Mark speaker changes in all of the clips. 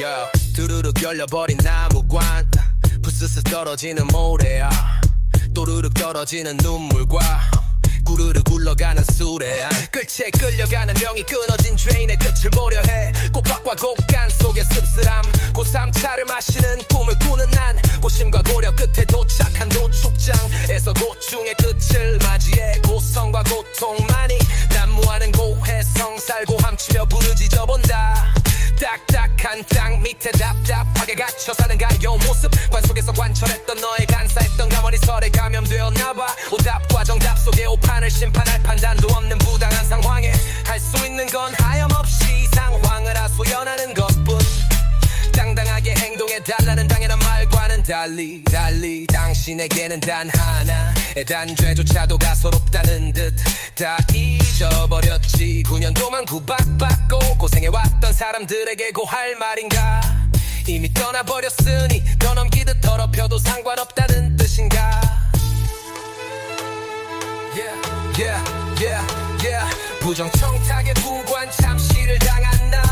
Speaker 1: 야 두루룩 열려버린 나무관. 부스스 떨어지는 모래야. 또르륵 떨어지는 눈물과 구르르 굴러가는 수레야 끝에 끌려가는 명이 끊어진 죄인의 끝을 보려 해. 꽃밭과 곡간 속의 씁쓸함. 고3차를 마시는 꿈을 꾸는 난 고심과 고려 끝에 도착한 도축장에서 고충의 끝을 맞이해. 고성과 고통만이 난무하는 고해성 살고 함치며 부르짖어 본다 딱딱한 땅 밑에 답답하게 갇혀 사는 가여운 모습. 관 속에서 관철했던 너의 간사했던 가머리 설에 감염되었나봐. 오답과 정답 속에 오판을 심판할 판단도 없는 부당한 상황에 할 수 있는 건 하염없이 상황을 하소연하는 것뿐. 당당하게 행동해 달라는 당연한 말과는 달리 달리 당신에게는 단 하나의 단죄조차도 가소롭다는 듯 다 잊어버렸지. 9년 동안 구박받고 고생해왔던 사람들에게 고할 말인가? 이미 떠나버렸으니 더 넘기듯 더럽혀도 상관없다는 뜻인가? Yeah, yeah, yeah, yeah. 부정청탁에 부관 참시를 당한 나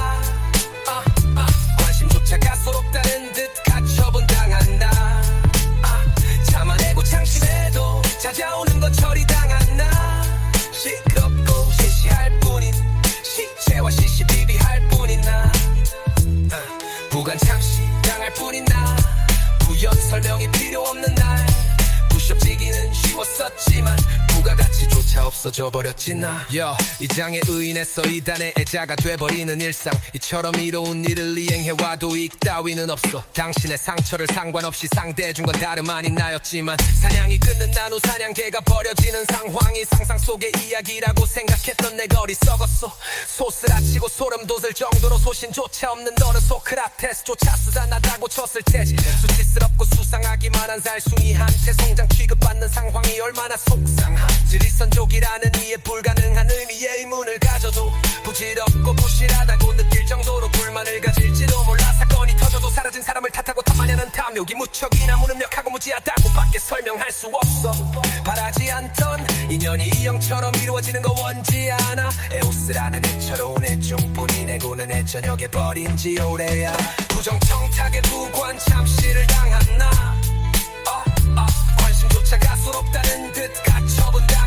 Speaker 1: 없어져 버렸지 나. Yo, 이 장에 의인해서 이단의 애자가 돼버리는 일상. 이처럼 이로운 일을 이행해와도 이익 따위는 없어. 당신의 상처를 상관없이 상대해준 건 다름 아닌 나였지만 사냥이 끝는 난후 사냥개가 버려지는 상황이 상상 속의 이야기라고 생각했던 내 거리 썩었어. 소스라치고 소름 돋을 정도로 소신조차 없는 너는 소크라테스조차 수단하다고 쳤을 테지. 수치스럽고 수상하기만 한 살숭이한테 송장 취급받는 상황이 얼마나 속상한지. 일선족이 라는 이해 불가능한 의미의 의문을 가져도 부질없고 부실하다고 느낄 정도로 불만을 가질지도 몰라. 사건이 터져도 사라진 사람을 탓하고 탐하려는 탐욕이 무척이나 무능력하고 무지하다고 밖에 설명할 수 없어. 바라지 않던 인연이 이형처럼 이루어지는 거 원치 않아. 에오스라는 애처로운 애종뿐이 내고는 애저녁에 버린 지 오래야. 부정청탁에 부관 참시를 당한 나. 어, 어, 관심조차 가소롭다는 듯 가처분 당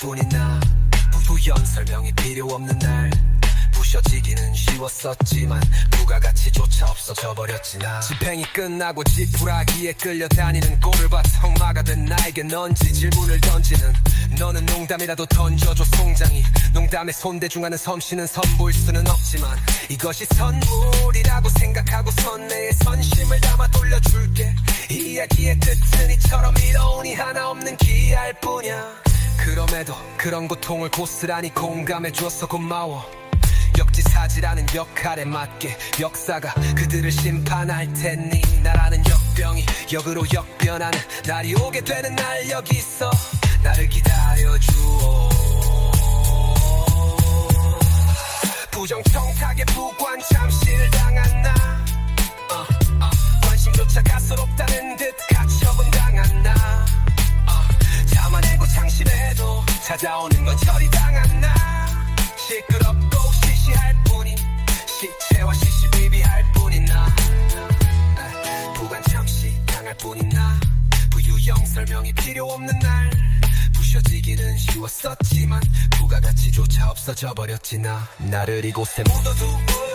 Speaker 1: 뿐인 나 부연 설명이 필요 없는 날. 부셔지기는 쉬웠었지만 부가가치조차 없어져 버렸지 나 집행이 끝나고 지푸라기에 끌려다니는 꼴을 봐 성마가 된 나에게 넌지 질문을 던지는. 너는 농담이라도 던져줘 송장이. 농담에 손대중하는 섬씨는 선보일 수는 없지만 이것이 선물이라고 생각하고 선내에 선심을 담아 돌려줄게. 이 이야기의 끝은 이처럼 이로운이 하나 없는 기할 뿐이야 그럼에도 그런 고통을 고스란히 공감해 주어서 고마워. 역지사지라는 역할에 맞게 역사가 그들을 심판할 테니 나라는 역병이 역으로 역변하는 날이 오게 되는 날 여기 있어. 나를 기다려주오 부정청 찾아오는 건 처리당한 나. 시끄럽고 시시할 뿐인 시체와 시시비비할 뿐인 나. 아, 부관 참시 당할 뿐인 나. 부유형 설명이 필요 없는 날. 부셔지기는 쉬웠었지만 부가가치조차 없어져 버렸지 나. 나를 이곳에 묻어두고